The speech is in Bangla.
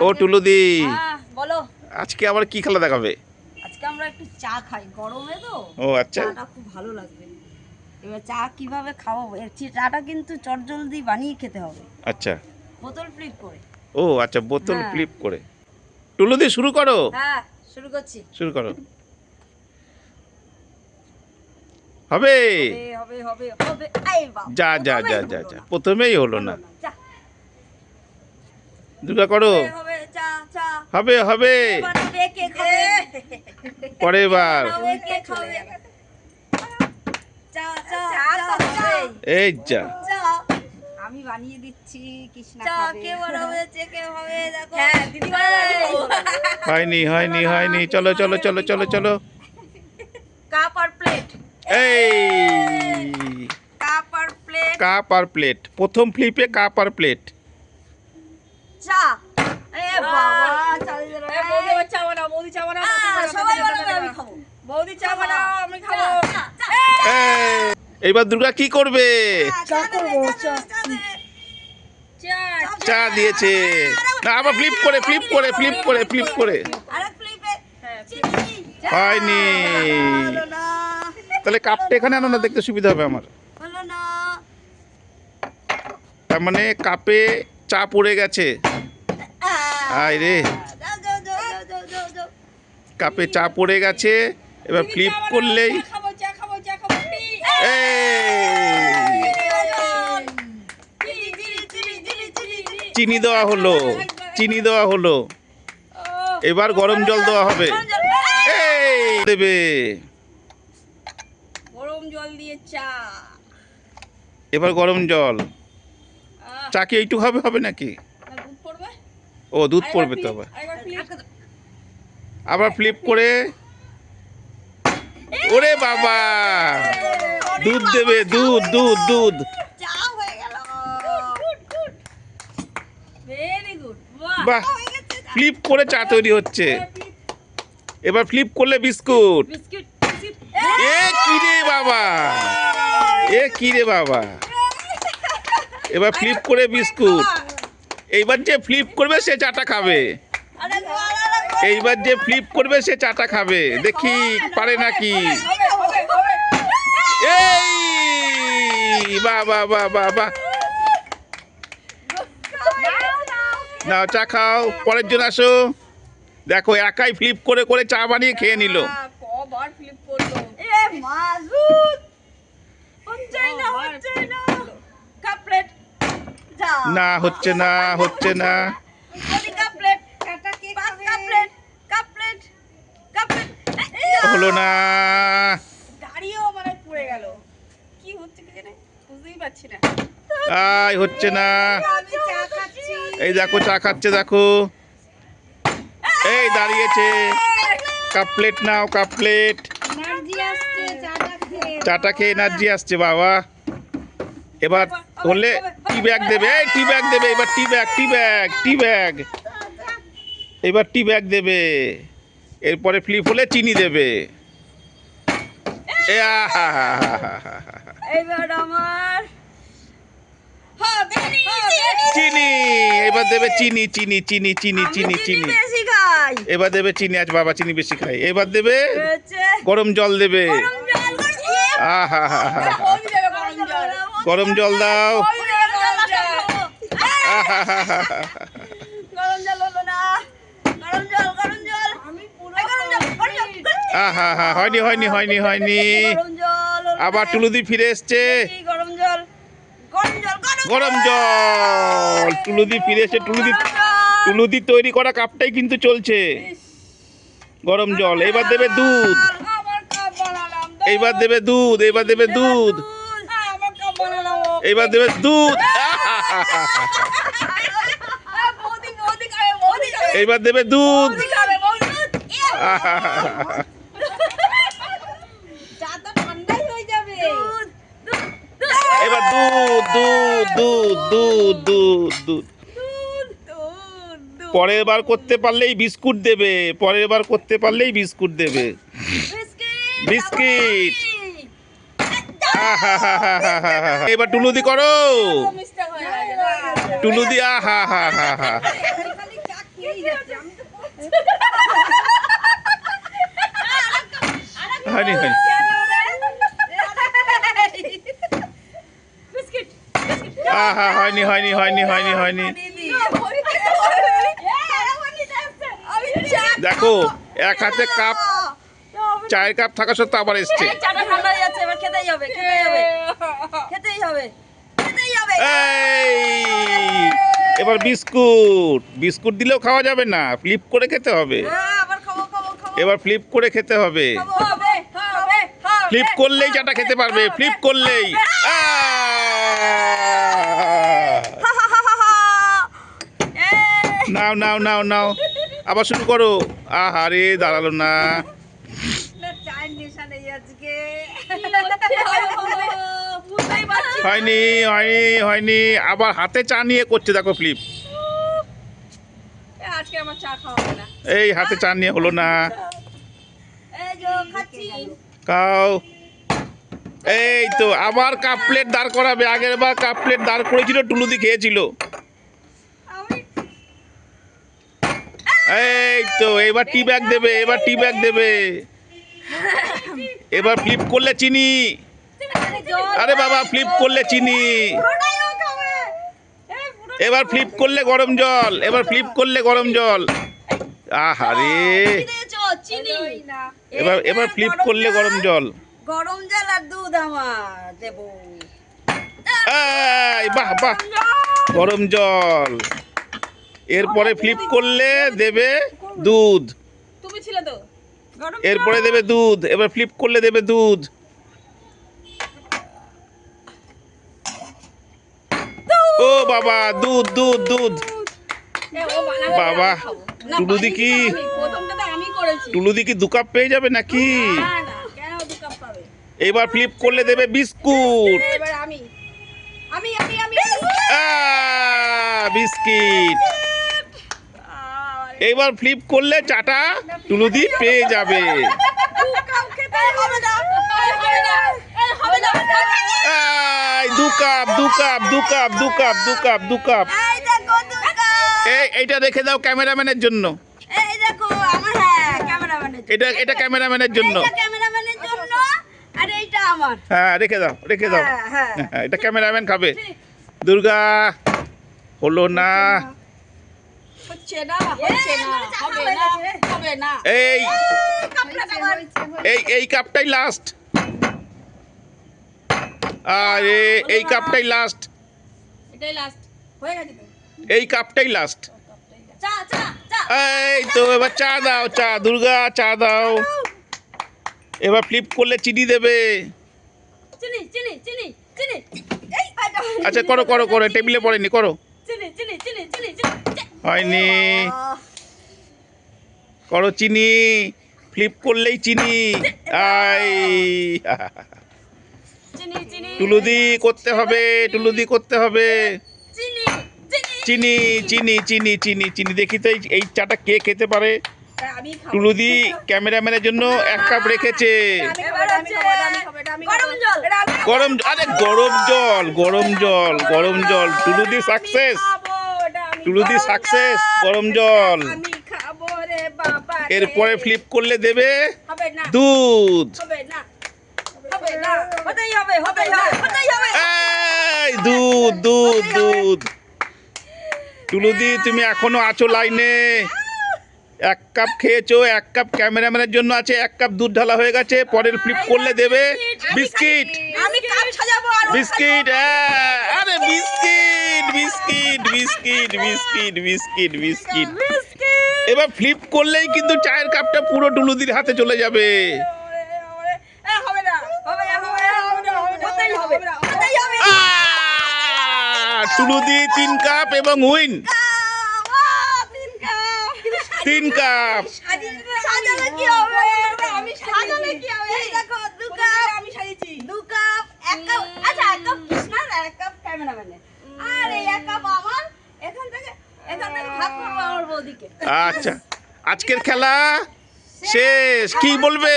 ও টুলুদি হ্যাঁ, বলো। আজকে আবার কি খেলা দেখাবে? আজকে আমরা একটু চা খাই গরমে তো। ও আচ্ছা। চাটা খুব ভালো লাগবে। এবার চা কীভাবে খাওয়াবো এর চাটা কিন্তু চটজলদি বানিয়ে খেতে হবে। আচ্ছা। বোতল ফ্লিপ করে। ও আচ্ছা বোতল হ্যাঁ। ফ্লিপ করে। টুলুদি শুরু করো। হ্যাঁ শুরু করছি। শুরু করো। হবে। হবে হবে হবে যা যা যা প্রথমেই যা হলো যা। না, প্রথমেই হলো না। দুটা করো। হবে হবে পরে এবার এই যা। চলো চলো চলো চলো। চলো এই। কাপ আর প্লেট। প্রথম ফ্লিপে কাপ আর প্লেট। চা এ বাবা চালিয়ে এ, বৌদি চা বানাও, বৌদি চা বানাও, আহ, বৌদি চা সবাই বানাবে, আমি খাব। বৌদি চা বানাও, আমি খাব। চা, চা, এইবার দুর্গা কি করবে? চা দিয়েছে। না আবার ফ্লিপ করে ফ্লিপ করে ফ্লিপ করে ফ্লিপ করে। হ্যাঁ। হয়নি। তাহলে কাপটা এখানে আনো না দেখতে সুবিধা হবে আমার। তার মানে কাপে চা পড়ে গেছে। আয় রে। কাপে চা পড়ে গেছে। এবার ফ্লিপ করলেই চিনি দেওয়া হলো। চিনি দেওয়া হলো। এবার গরম জল দেওয়া হবে। দেবে। গরম জল দিয়ে চা। এবার গরম জল। চা কি এইটুকু হবে হবে নাকি? ও দুধ পড়বে তো আবার। আবার ফ্লিপ করে। ওরে বাবা! দুধ দেবে দুধ দুধ দুধ। বাহ! ফ্লিপ করে চা তৈরি হচ্ছে। এবার ফ্লিপ করলে বিস্কুট। এ কিরে বাবা! এ কিরে বাবা! এবার ফ্লিপ করে বিস্কুট এইবার যে ফ্লিপ করবে, সে চাটা খাবে। এইবার যে ফ্লিপ করবে, সে চাটা খাবে। দেখি, পারে নাকি। এই! বা বা বা নাও চা খাও, পরের জন আসো। দেখো, একাই ফ্লিপ করে করে চা বানিয়ে খেয়ে নিল। না হচ্ছে না হচ্ছে না। হলো না। দাঁড়িয়েও মানে পড়ে গেল। কি হচ্ছে কি জানে? বুঝতেই পারছি না। আয় হচ্ছে না। এই দেখো চা খাচ্ছে দেখো। এই দাঁড়িয়েছে। কাপ প্লেট নাও কাপ প্লেট। চাটা খেয়ে এনার্জি আসছে বাবা। এবার হলে টি ব্যাগ দেবে। এই টি ব্যাগ দেবে এবার tea bag tea bag tea bag এবার টি ব্যাগ দেবে। এরপরে ফ্লিপ হলে চিনি দেবে। চিনি এবার দেবে চিনি চিনি চিনি চিনি চিনি চিনি এবার দেবে চিনি আজ বাবা চিনি বেশি খাই এবার দেবে গরম জল দেবে। আহা হা হা। গরম জল দাও। হয়নি হয়নি হয়নি হয়নি। আবার টুলুদি ফিরে এসছে। গরম জল টুলুদি ফিরে এসছে টুলুদি টুলুদি তৈরি করা কাপটাই কিন্তু চলছে। গরম জল। এবার দেবে দুধ। এইবার দেবে দুধ এইবার দেবে দুধ। এইবার দেবে দুধ। এইবার দেবে দুধ। এবার দুধ দুধ দুধ দুধ দুধ দুধ। পরের বার করতে পারলেই বিস্কুট দেবে। পরের বার করতে পারলেই বিস্কুট দেবে। বিস্কিট। এবার টুলুদি করো। টুলুদি আহা হা। হয়নি হয়নি হয়নি হয়নি হয়নি। দেখো, এক হাতে কাপ, চায়ের কাপ থাকা সত্ত্বেও আবার এসছে। খেতেই হবে খেতেই হবে। খেতেই হবে খেতেই হবে। এই এবার বিস্কুট। বিস্কুট দিলেও খাওয়া যাবে না ফ্লিপ করে খেতে হবে। হ্যাঁ আবার খাব খাব খাব। এবার ফ্লিপ করে খেতে হবে। খাব হবে হবে হবে। ফ্লিপ করলেই চাটা খেতে পারবে ফ্লিপ করলেই। নাও নাও নাও নাও। আবার শুরু করো। আহারে দাঁড়াল না চায়ের নেশা নেই আজকে বুঝতেই পারছি হয়নি হয়নি হয়নি। আবার হাতে চা নিয়ে করছে দেখো ফ্লিপ এই হাতে চা নিয়ে হলো না। খাও। এই তো আবার কাপ প্লেট দাঁড় করাবে। আগের বার কাপ প্লেট দাঁড় করেছিল টুলুদি খেয়েছিল। এই তো এবার টি ব্যাগ দেবে এবার টি ব্যাগ দেবে। এবার ফ্লিপ করলে চিনি। আরে বাবা ফ্লিপ করলে চিনি। এবার ফ্লিপ করলে গরম জল এবার ফ্লিপ করলে গরম জল। আহারে এবার এবার ফ্লিপ করলে গরম জল। গরম জল আর দুধ আমার দেবো। এই বাহ বাহ। গরম জল। এরপরে ফ্লিপ করলে দেবে দুধ। তুমি ছিলে তো? এরপরে দেবে দুধ এবার ফ্লিপ করলে দেবে দুধ। ও বাবা দুধ দুধ দুধ। বাবা টুলুদি কি টুলুদি কি দু কাপ পেয়ে যাবে নাকি? এবার ফ্লিপ করলে দেবে বিস্কুট। বিস্কিট। এবার ফ্লিপ করলে চাটা টুলুদি পেয়ে যাবে। দু কাপ দু কাপ দু কাপ দু কাপ দু কাপ দু কাপ এই এইটা রেখে দাও ক্যামেরাম্যানের জন্য। এটা এটা ক্যামেরাম্যানের জন্য। হ্যাঁ রেখে দাও রেখে দাও। হ্যাঁ, হ্যাঁ। হ্যাঁ, এটা ক্যামেরাম্যান খাবে। দুর্গা হলো না। এই। এই এই কাপটাই লাস্ট আরে এই কাপটাই লাস্ট এটাই লাস্ট হয়ে গেছে এই কাপটাই লাস্ট চা চা চা। এই তো এবার চা দাও চা দুর্গা চা দাও। এবার ফ্লিপ করলে চিনি দেবে। চিনি চিনি চিনি চিনি। এই আটা। আচ্ছা করো করো করো টেবিলে পড়েনি করো চিনি চিনি চিনি চিনি চিনি হয়নি। করো চিনি ফ্লিপ করলেই চিনি। আই। টুলুদি করতে হবে টুলুদি করতে হবে। চিনি চিনি চিনি চিনি চিনি দেখি তো এই- চাটা কে খেতে পারে? টুলুদি ক্যামেরাম্যানের জন্য এক কাপ রেখেছে। গরম আরে গরম জল গরম জল গরম জল। টুলুদি সাকসেস। খাব। সাকসেস গরম জল। এরপরে ফ্লিপ করলে দেবে দুধ দুধ দুধ দুধ টুলুদি তুমি এখনও আছো লাইনে এক কাপ খেয়েছো এক কাপ ক্যামেরাম্যানের জন্য আছে এক কাপ দুধ ঢালা হয়ে গেছে পরের ফ্লিপ করলে দেবে বিস্কিট বিস্কিট হ্যাঁ, আরে biscuit biscuit biscuit biscuit biscuit biscuit এবার ফ্লিপ করলেই কিন্তু চায়ের কাপটা পুরো টুলুদির হাতে চলে যাবে! টুলুদি তিন কাপ এবং উইন তিন কাপ সাজালে কি হবে আমি সাজালে কি হবে এই দেখো দু কাপ আমি সাজিয়েছি দু কাপ এক কাপ। আচ্ছা আচ্ছা আজকের খেলা শেষ। কি বলবে?